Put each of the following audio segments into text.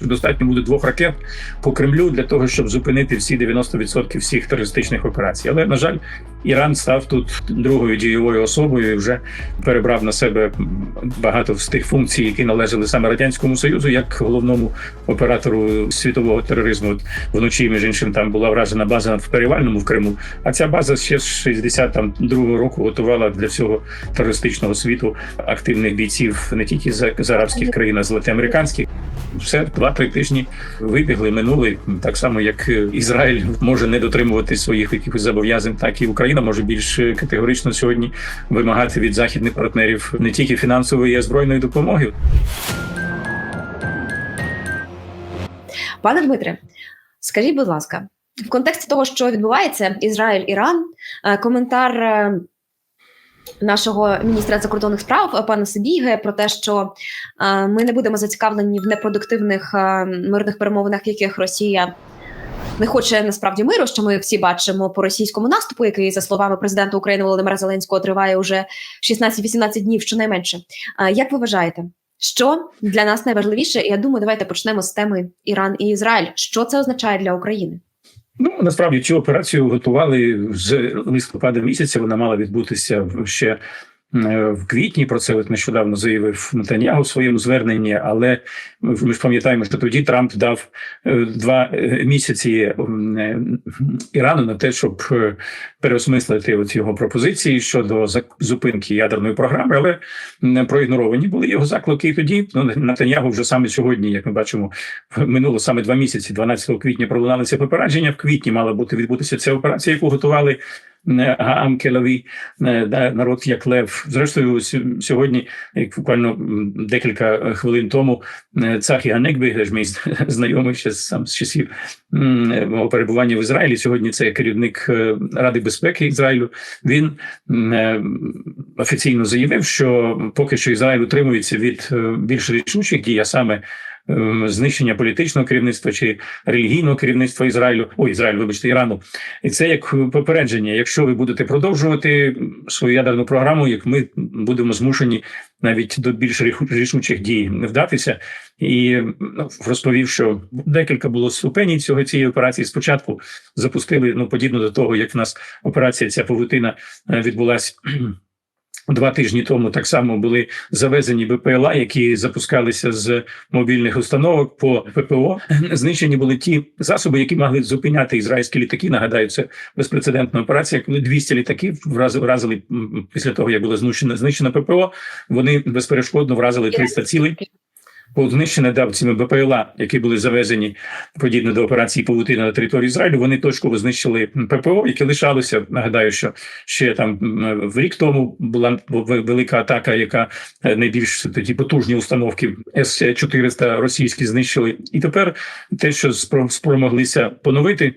Достатньо буде двох ракет по Кремлю для того, щоб зупинити всі 90% всіх терористичних операцій. Але на жаль, Іран став тут другою дієвою особою і вже перебрав на себе багато з тих функцій, які належали саме радянському союзу, як головному оператору світового тероризму. Вночі, між іншим, там була вражена база в Перевальному в Криму. А ця база ще з 62-го року готувала для всього терористичного світу активних бійців не тільки з арабських країн, а з латиноамериканських. Все два-три тижні вибігли, минули так само, як Ізраїль може не дотримувати своїх якихось зобов'язань, так і Україна може більш категорично сьогодні вимагати від західних партнерів не тільки фінансової а й збройної допомоги. Пане Дмитре, скажіть, будь ласка, в контексті того, що відбувається Ізраїль-Іран, е, коментар е, нашого міністра закордонних справ е, пана Сибіги про те, що е, ми не будемо зацікавлені в непродуктивних е, мирних перемовинах, яких Росія. Не хоче насправді миру, що ми всі бачимо по російському наступу, який за словами президента України Володимира Зеленського триває уже 16-18 днів, щонайменше. Як ви вважаєте, що для нас найважливіше? Я думаю, давайте почнемо з теми Іран і Ізраїль. Що це означає для України? Ну насправді цю операцію готували з листопада місяця. Вона мала відбутися ще в квітні. Про це от нещодавно заявив Нетаньягу в своєму зверненні. Але ми ж пам'ятаємо, що тоді Трамп дав е, два е, місяці е, Ірану на те, щоб е, переосмислити от його пропозиції щодо зупинки ядерної програми, але проігноровані були його заклики. І тоді ну, Нетаньягу вже саме сьогодні, як ми бачимо, минуло саме два місяці. 12 квітня пролунали це попередження. В квітні мала бути відбутися ця операція, яку готували е, Гаам Келаві, е, да, народ як лев. Зрештою, сьогодні, як буквально декілька хвилин тому, е, Цахі Ганекбі, мій знайомий ще сам з часів е, мого перебування в Ізраїлі. Сьогодні це керівник е, Ради безпеки Ізраїлю. Він е, офіційно заявив, що поки що Ізраїль утримується від е, більш рішучих дій, а саме е, знищення політичного керівництва чи релігійного керівництва Ізраїлю, ой, Ізраїлю, вибачте, Ірану, і це як попередження. Якщо ви будете продовжувати свою ядерну програму, як ми будемо змушені навіть до більш рішучих дій не вдатися, і ну, розповів, що декілька було ступенів цього цієї операції. Спочатку запустили ну подібно до того, як в нас операція ця павутина е, відбулась. Два тижні тому так само були завезені БПЛА, які запускалися з мобільних установок по ППО. Знищені були ті засоби, які могли зупиняти ізраїльські літаки. Нагадаю, це безпрецедентна операція. Коли 200 літаків врази- вразили після того, як було знищено знищено ППО. Вони безперешкодно вразили 300 цілей. По знищене дав цими БПЛА, які були завезені подібно до операції Павутина на території Ізраїлю. Вони точково знищили ППО, яке лишалося. Нагадаю, що ще там в рік тому була велика атака, яка е, найбільш тоді потужні установки С 400 російські знищили. І тепер те, що спро- спромоглися поновити.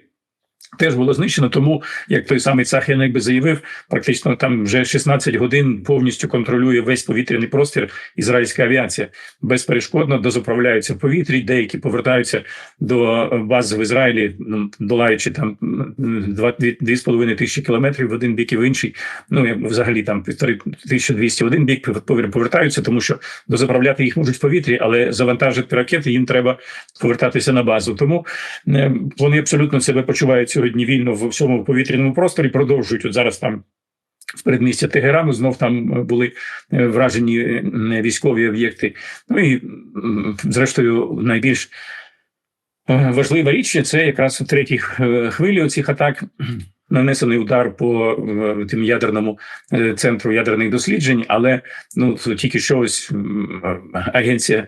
Теж було знищено, тому як той самий Цахян якби заявив, практично там вже 16 годин повністю контролює весь повітряний простір ізраїльська авіація. Безперешкодно дозаправляються в повітрі. Деякі повертаються до баз в Ізраїлі, ну, долаючи там м, два дві, дві з половиною тисячі кілометрів в один бік і в інший. Ну взагалі там півтори 1200 в один бік повертаються, тому що дозаправляти їх можуть в повітрі, але завантажити ракети їм треба повертатися на базу. Тому е, вони абсолютно себе почувають сьогодні вільно в всьому повітряному просторі. Продовжують от зараз там. В передмістя Тегерану знов там е, були е, вражені е, військові об'єкти. Ну і зрештою, найбільш важлива річ це якраз у третій хвилі цих атак. Нанесений удар по тим ядерному центру ядерних досліджень, але ну тільки що ось агенція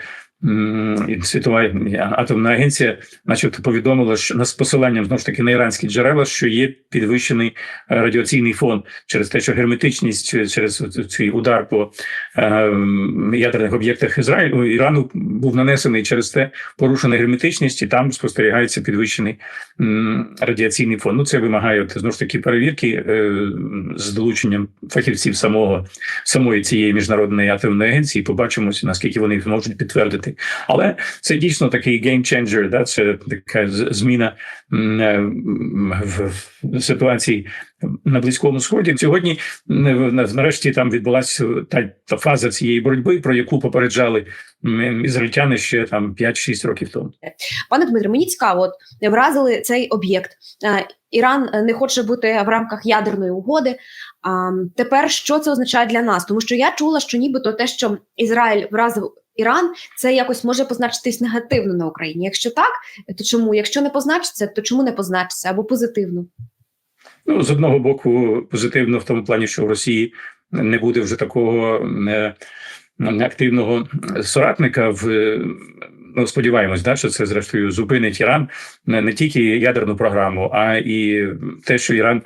світова атомна агенція, начебто, повідомила, що з посиланням знову ж таки на іранські джерела, що є підвищений е, радіаційний фон через те, що герметичність е, через цей удар по е, ядерних об'єктах Ізраїлю Ірану був нанесений через те порушена герметичність, і там спостерігається підвищений радіаційний фон. Ну це вимагає знову ж таки перевірки з долученням фахівців самого самої цієї міжнародної атомної агенції. Побачимося, наскільки вони зможуть підтвердити Але це дійсно такий changer, да, це така зміна е, в ситуації на близькому сході. Сьогодні нарешті там відбулася та, та фаза цієї боротьби, про яку попереджали ізраїльтяни ще там 5-6 років тому. Пане Дмитре, мені цікаво, от вразили цей об'єкт. Е, Іран не хоче бути в рамках ядерної угоди. А тепер що це означає для нас? Тому що я чула, що нібито те, що Ізраїль вразив Іран, це якось може позначитись негативно на Україні. Якщо так, то чому? Якщо не позначиться, то чому не позначиться або позитивно? Ну, з одного боку, позитивно в тому плані, що в Росії не буде вже такого не. активного соратника в. Е, Ну, сподіваємось, да, що це зрештою зупинить Іран не, тільки ядерну програму, а і те, що Іран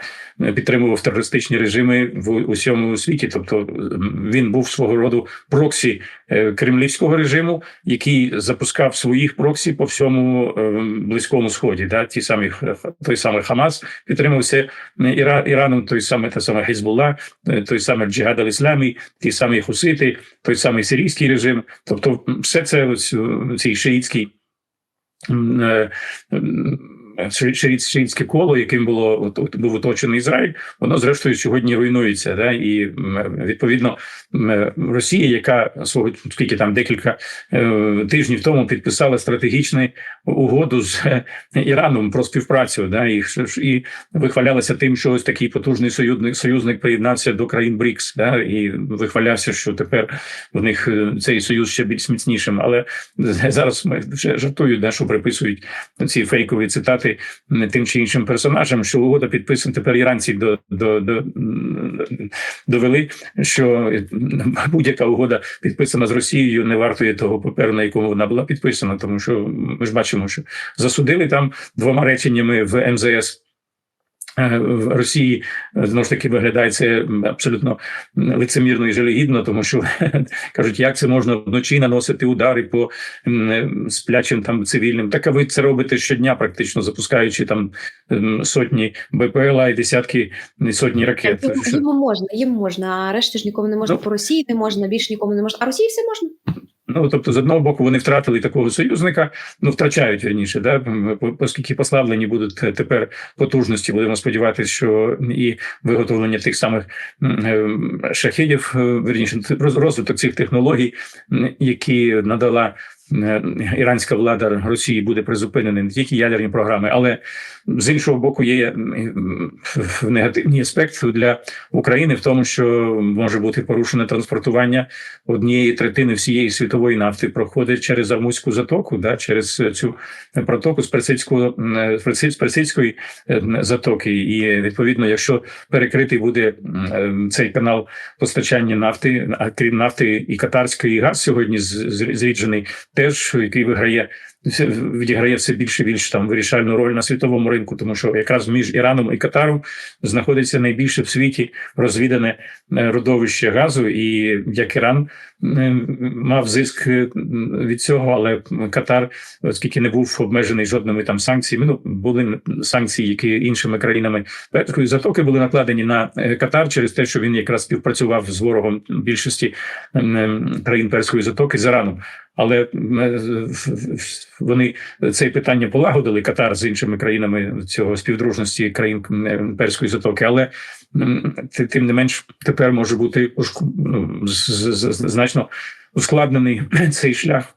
підтримував терористичні режими в усьому світі. Тобто він був свого роду проксі е, кремлівського режиму, який запускав своїх проксі по всьому е, близькому сході. Да, ті самі той самий Хамас підтримався Іра, Іраном, той самий та саме Хезбулла, е, той самий Джихад аль-Ісламі, ті самі Хусити, той самий сирійський режим. Тобто, все це ось е, цей е, Шиїтське коло, яким було був оточений Ізраїль, воно зрештою сьогодні руйнується. Да? І відповідно Росія, яка свого скільки там декілька е, тижнів тому підписала стратегічну угоду з е, Іраном про співпрацю, да? і, і вихвалялася тим, що ось такий потужний союзник союзник приєднався до країн БРІКС, да? і вихвалявся, що тепер в них е, цей союз ще більш міцнішим. Але зараз ми вже жартують, да, що приписують ці фейкові цитати м, тим чи іншим персонажам, що угода підписана тепер іранці до, до, до, довели, що будь-яка угода підписана з Росією не вартує того паперу, на якому вона була підписана, тому що ми ж бачимо, що засудили там двома реченнями в МЗС. Е, В Росії е, знову ж таки виглядає це абсолютно лицемірно і жалегідно, тому що кажуть, як це можна вночі наносити удари по сплячим там цивільним. Так а ви це робите щодня, практично запускаючи там сотні БПЛА і десятки і сотні ракет. Що- їм можна, їм можна, а решті ж нікому не можна Ну. по Росії не можна, більше нікому не можна. А Росії все можна. Ну тобто, з одного боку, вони втратили такого союзника, ну втрачають верніше, да оскільки послаблені будуть тепер потужності. Будемо сподіватися, що і виготовлення тих самих е, шахідів, е, верніше роз- розвиток цих технологій, які надала. Е, Іранська влада Росії буде призупинений не тільки ядерні програми, але з іншого боку, є негативний аспект для України в тому, що може бути порушене транспортування однієї третини всієї світової нафти проходить через Армузьку затоку, да, через цю протоку з Персидського м, з Персидської е, затоки. І відповідно, якщо перекритий буде цей канал постачання нафти, а крім нафти і катарської і газ сьогодні зріджений, теж який виграє. Відіграє все більше більш там вирішальну роль на світовому ринку, тому що якраз між Іраном і Катаром знаходиться найбільше в світі розвідане е, родовище газу, і як Іран е, мав зиск е, від цього, але Катар, оскільки не був обмежений жодними там санкціями, ну були санкції, які іншими країнами Перської затоки були накладені на Катар через те, що він якраз співпрацював з ворогом більшості країн Перської затоки з Іраном. Але вони це питання полагодили Катар з іншими країнами цього співдружності країн е, Перської затоки, але тим не менш тепер може бути ну, значно ускладнений цей шлях.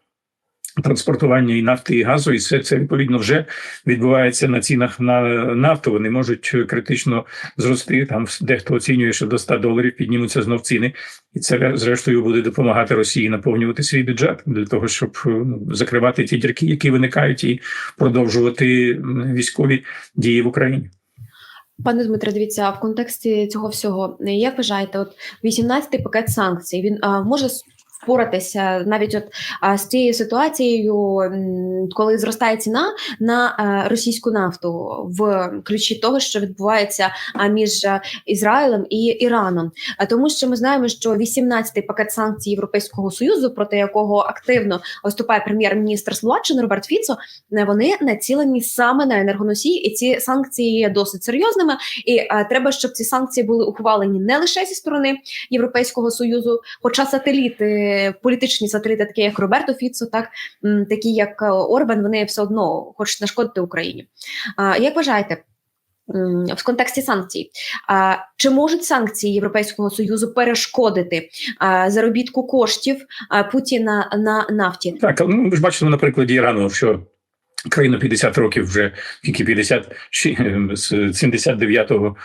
Транспортування і нафти і газу, і все це відповідно вже відбувається на цінах на нафту. Вони можуть критично зрости. Там дехто оцінює, що до 100 доларів піднімуться знов ціни, і це зрештою буде допомагати Росії наповнювати свій бюджет для того, щоб ну, закривати ті дірки, які виникають, і продовжувати військові дії в Україні. Пане Дмитре, дивіться, в контексті цього всього, як вважаєте, от 18-й пакет санкцій він а, може впоратися навіть от з цією ситуацією, коли зростає ціна на російську нафту в ключі того, що відбувається між Ізраїлем і Іраном. Тому, що ми знаємо, що 18-й пакет санкцій Європейського союзу, проти якого активно виступає прем'єр-міністр Словаччини Роберт Фіцо, не вони націлені саме на енергоносії, і ці санкції є досить серйозними. І е, треба, щоб ці санкції були ухвалені не лише зі сторони Європейського союзу, хоча сателіти е, політичні сателіти, такі як Роберто Фіцо, так такі як е, Орбан, вони все одно хочуть нашкодити Україні. Як вважаєте? В контексті санкцій, а, чи можуть санкції Європейського союзу перешкодити заробітку коштів Путіна на нафті? Так, ну ви ж бачили на прикладі Ірану, що країна 50 років вже тільки 50, щі- з 79-го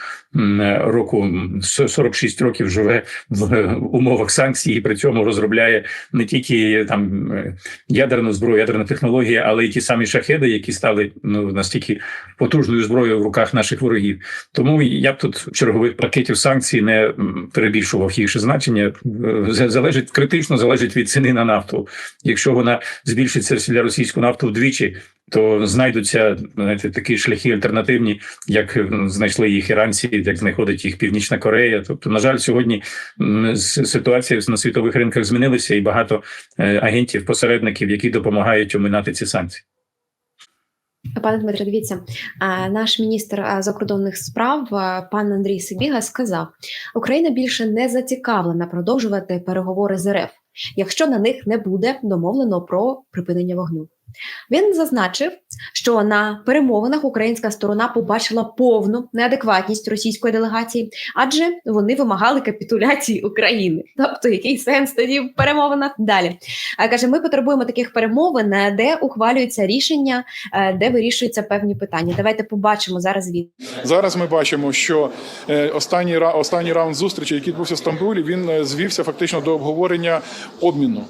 року м, с- 46 років живе в е, умовах санкцій і при цьому розробляє не тільки там е, ядерну зброю, ядерну технологію, але й ті самі шахеди, які стали ну настільки потужною зброєю в руках наших ворогів. Тому я б тут чергових пакетів санкцій не перебільшував їх значення. Е, Залежить критично залежить від ціни на нафту. Якщо вона збільшиться для російську нафту вдвічі, то знайдуться знаєте, такі шляхи альтернативні, як знайшли їх іранці, як знаходить їх Північна Корея. Тобто, на жаль, сьогодні ситуація на світових ринках змінилася, і багато е, агентів, посередників, які допомагають оминати ці санкції. Пане Дмитре, дивіться, наш міністр закордонних справ пан Андрій Сибіга сказав: Україна більше не зацікавлена продовжувати переговори з РФ, якщо на них не буде домовлено про припинення вогню. Він зазначив, що на перемовинах українська сторона побачила повну неадекватність російської делегації, адже вони вимагали капітуляції України. Тобто, який сенс тоді в перемовинах далі? А каже: ми потребуємо таких перемовин, е, де ухвалюються рішення е, де вирішуються певні питання. Давайте побачимо зараз від Зараз ми бачимо, що е, останній останній раунд зустрічі, який відбувся в Стамбулі, він е, звівся фактично до обговорення обміну.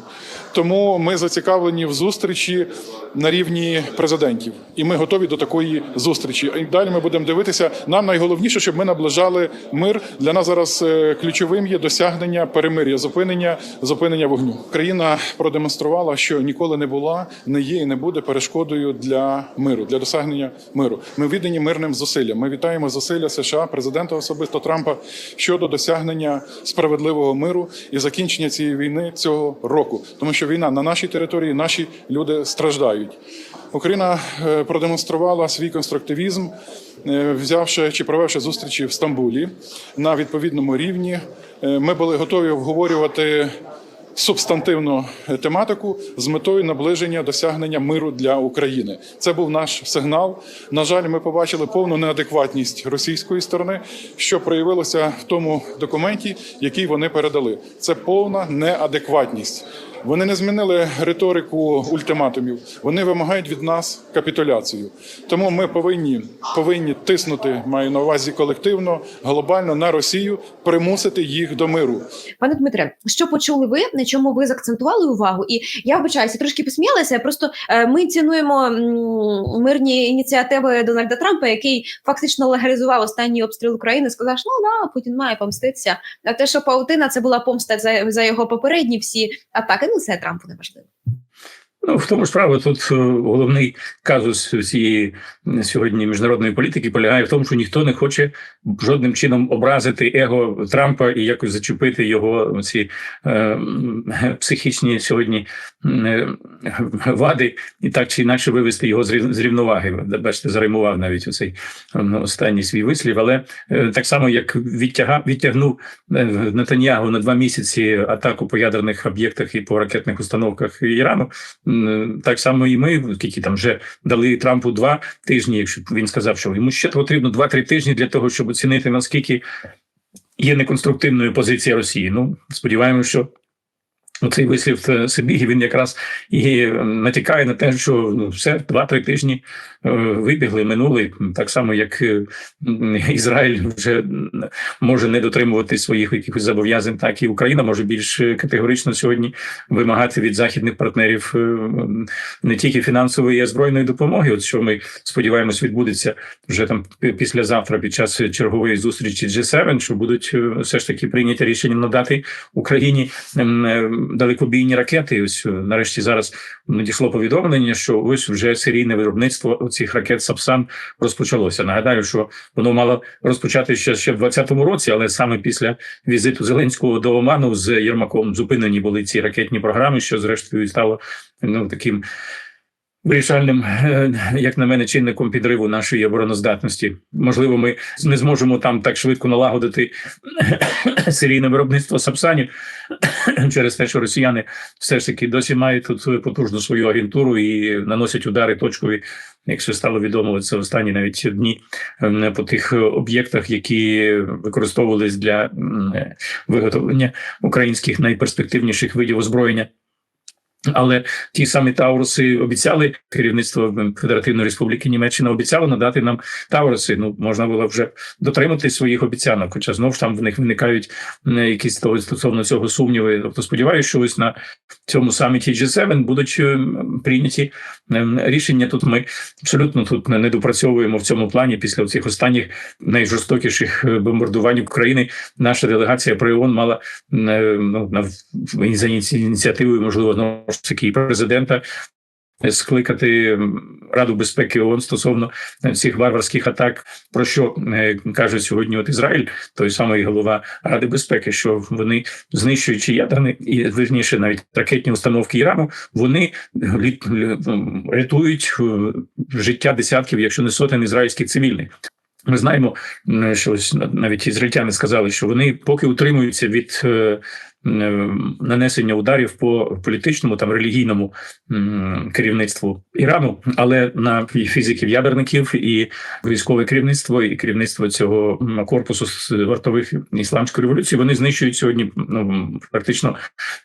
Тому ми зацікавлені в зустрічі на рівні президентів, і ми готові до такої зустрічі. І далі ми будемо дивитися. Нам найголовніше, щоб ми наближали мир. Для нас зараз е, ключовим є досягнення перемир'я, зупинення, зупинення вогню. Країна продемонструвала, що ніколи не була, не є і не буде перешкодою для миру, для досягнення миру. Ми віддані мирним зусиллям. Ми вітаємо зусилля США, президента особисто Трампа щодо досягнення справедливого миру і закінчення цієї війни цього року, тому що війна на нашій території, наші люди страждають. Україна е, продемонструвала свій конструктивізм, е, взявши чи провевши зустрічі в Стамбулі на відповідному рівні. Е, Ми були готові обговорювати субстантивну тематику з метою наближення досягнення миру для України. Це був наш сигнал. На жаль, ми побачили повну неадекватність російської сторони, що проявилося в тому документі, який вони передали. Це повна неадекватність. Вони не змінили риторику ультиматумів. Вони вимагають від нас капітуляцію. Тому ми повинні повинні тиснути, маю на увазі колективно, глобально на Росію, примусити їх до миру. пане Дмитре. Що почули ви? На чому ви закцентували увагу? І я вибачаюся, трошки посміялася. Просто е, ми цінуємо мирні ініціативи Дональда Трампа, який фактично легалізував останній обстріл України. Сказав, що ну да, Путін має помститися. А те, що паутина, це була помста за, за його попередні всі атаки. Це Трампу не важливо. Ну, в тому справа тут е, головний казус цієї сьогодні міжнародної політики полягає в тому, що ніхто не хоче жодним чином образити его Трампа і якось зачепити його ці е, психічні сьогодні е, вади, і так чи інакше вивести його з рів- з рівноваги. Бачите, заримував навіть оцей останній свій вислів. Але е, так само як відтягав, відтягнув е, Нетаньягу на два місяці атаку по ядерних об'єктах і по ракетних установках Ірану. Так само і ми, тільки там вже дали Трампу два тижні, якщо він сказав, що йому ще потрібно два-три тижні для того, щоб оцінити наскільки є неконструктивною позиція Росії. Ну сподіваємося, що Цей вислів е, Сибіги він якраз і е, натякає на те, що ну все два-три тижні вибігли, минули так само, як е, Ізраїль вже може не дотримувати своїх якихось зобов'язань, так і Україна може більш е, категорично сьогодні вимагати від західних партнерів е, не тільки фінансової, а збройної допомоги. От що ми сподіваємось, відбудеться вже там пі- післязавтра під час чергової зустрічі G7, що будуть е, все ж таки прийняті рішення надати Україні е, далекобійні ракети. Ось е, нарешті зараз надійшло повідомлення, що ось вже серійне виробництво цих ракет Сапсан розпочалося. Нагадаю, що воно мало розпочати ще в 2020 році, але саме після візиту Зеленського до Оману з Єрмаком зупинені були ці ракетні програми, що зрештою стало ну таким. Вирішальним, е, як на мене, чинником підриву нашої обороноздатності. Можливо, ми не зможемо там так швидко налагодити серійне виробництво сапсанів через те, що росіяни все ж таки досі мають тут потужну свою агентуру і наносять удари точкові. Якщо стало відомо, це останні навіть дні ем, по тих об'єктах, які використовувались для е, виготовлення українських найперспективніших видів озброєння. Але ті самі Тауруси обіцяли керівництво Федеративної Республіки Німеччина обіцяло надати нам Тауруси. Ну можна було вже дотримати своїх обіцянок. Хоча знов ж там в них виникають е, якісь того стосовно цього сумніви. Тобто сподіваюся, що ось на цьому саміті G7 будуть е, прийняті е, рішення. Тут ми абсолютно тут не допрацьовуємо в цьому плані після цих останніх найжорстокіших бомбардувань України. Наша делегація при ООН мала ну на ініціативою, можливо, знову і президента. Скликати Раду безпеки ООН стосовно е, цих варварських атак, про що е, каже сьогодні от Ізраїль, той самий голова Ради безпеки, що вони знищуючи ядерні і верніше навіть ракетні установки Ірану, вони рятують е, життя десятків, якщо не сотень ізраїльських цивільних. Ми знаємо, що ось навіть ізраїльтяни сказали, що вони поки утримуються від е, нанесення ударів по політичному там релігійному керівництву Ірану, але на фізиків ядерників і військове керівництво, і керівництво цього корпусу з вартових ісламської революції вони знищують сьогодні ну практично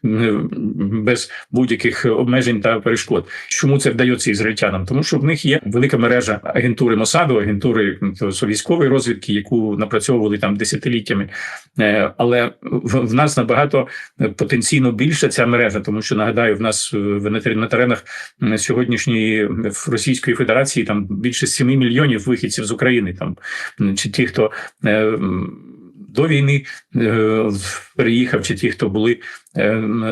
без будь-яких обмежень та перешкод. Чому це вдається ізраїльтянам? Тому що в них є велика мережа агентури Мосаду, агентури то, со військової розвідки, яку напрацьовували там десятиліттями. Е, Але в, нас набагато е, потенційно більша ця мережа, тому що нагадаю, в нас е, в на на теренах сьогоднішньої Російської Федерації там більше 7 мільйонів вихідців з України, там чи ті, хто е, до війни е, переїхав, чи ті, хто були е,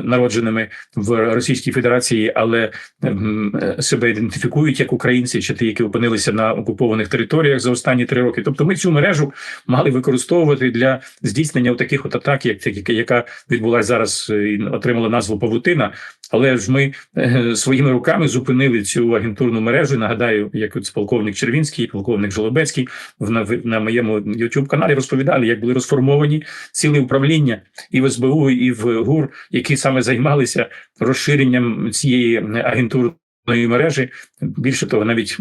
народженими в Російській Федерації, але е, себе ідентифікують як українці, чи ті, які опинилися на окупованих територіях за останні три роки. Тобто, ми цю мережу мали використовувати для здійснення таких от атак, як яка- відбулася зараз е, і отримала назву Павутина. Але ж ми е, своїми руками зупинили цю агентурну мережу. Нагадаю, як от полковник Червінський, полковник Жолобецький в- на моєму youtube каналі розповідали, як були розформовані цілі управління і в СБУ, і в ГУР, які саме займалися розширенням цієї агентурної мережі. Більше того, навіть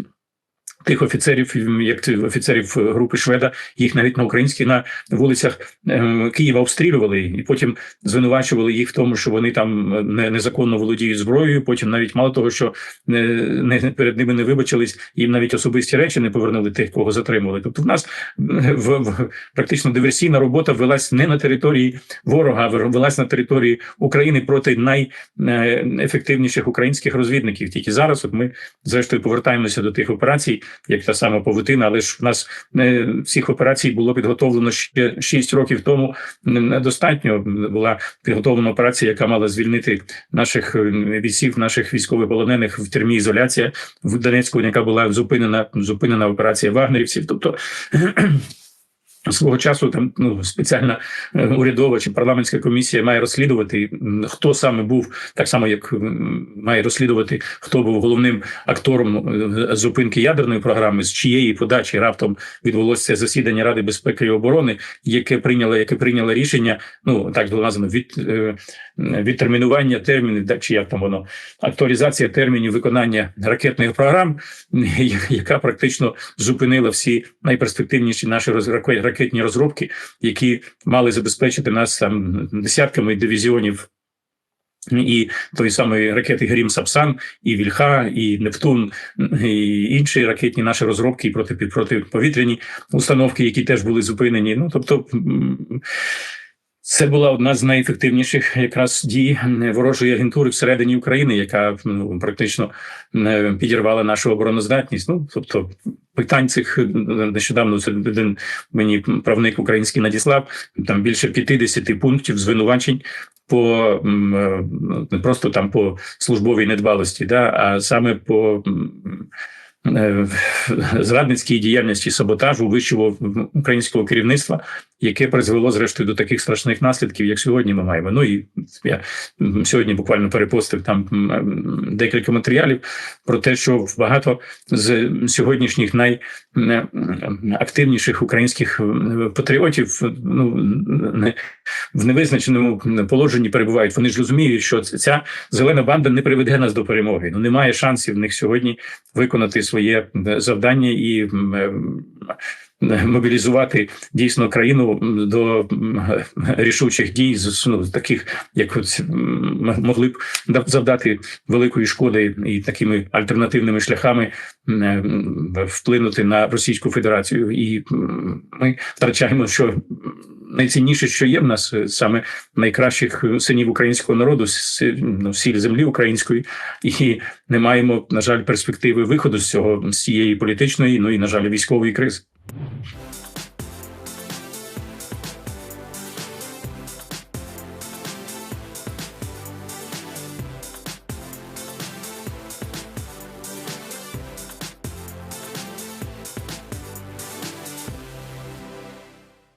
тих офіцерів, як офіцерів групи Шведа, їх навіть на українських на вулицях е, Києва обстрілювали, і потім звинувачували їх в тому, що вони там е, не, незаконно володіють зброєю. Потім навіть мало того, що не, не перед ними не вибачились, їм навіть особисті речі не повернули тих, кого затримували. Тобто, в нас е, в, в практично диверсійна робота велась не на території ворога, а велась на території України проти найефективніших українських розвідників. Тільки зараз, от ми зрештою повертаємося до тих операцій, як та сама павутина, але ж в нас всіх цих операцій було підготовлено ще 6 років тому. Недостатньо була підготовлена операція, яка мала звільнити наших е, бійців, наших військовополонених в термі ізоляція в Донецьку, яка була зупинена зупинена операція вагнерівців. Тобто Свого часу там ну спеціальна е, урядова чи парламентська комісія має розслідувати, хто саме був так само, як має розслідувати, хто був головним актором е, зупинки ядерної програми, з чиєї подачі раптом відбулося засідання Ради безпеки і оборони, яке прийняло, яке прийняло рішення. Ну так було названо від е, відтермінування термінів, чи як там воно актуалізація термінів виконання ракетних програм, яка практично зупинила всі найперспективніші наші ракетні розробки, які мали забезпечити нас там десятками дивізіонів. І той самої ракети Грім Сапсан, і Вільха, і Нептун, і інші ракетні наші розробки і проти установки, які теж були зупинені. Ну тобто це була одна з найефективніших якраз дій ворожої агентури всередині України, яка ну, практично е, підірвала нашу обороноздатність. Ну тобто питань цих е, нещодавно це один мені правник український надіслав там більше 50 пунктів звинувачень. По е, не просто там по службовій недбалості, да, а саме по е, зрадницькій діяльності саботажу вищого українського керівництва яке призвело зрештою до таких страшних наслідків, як сьогодні ми маємо. Ну і я сьогодні буквально перепостив там декілька матеріалів про те, що багато з сьогоднішніх найактивніших українських патріотів ну в невизначеному положенні перебувають. Вони ж розуміють, що ця зелена банда не приведе нас до перемоги. Ну немає шансів в них сьогодні виконати своє завдання і мобілізувати дійсно країну до рішучих дій з ну, таких, як от, могли б да- завдати великої шкоди і такими альтернативними шляхами вплинути на Російську Федерацію. І ми втрачаємо, що найцінніше, що є в нас, е, саме найкращих синів українського народу, ну, сіль землі української, і не маємо, на жаль, перспективи виходу з цього з цієї політичної, ну і на жаль, військової кризи. you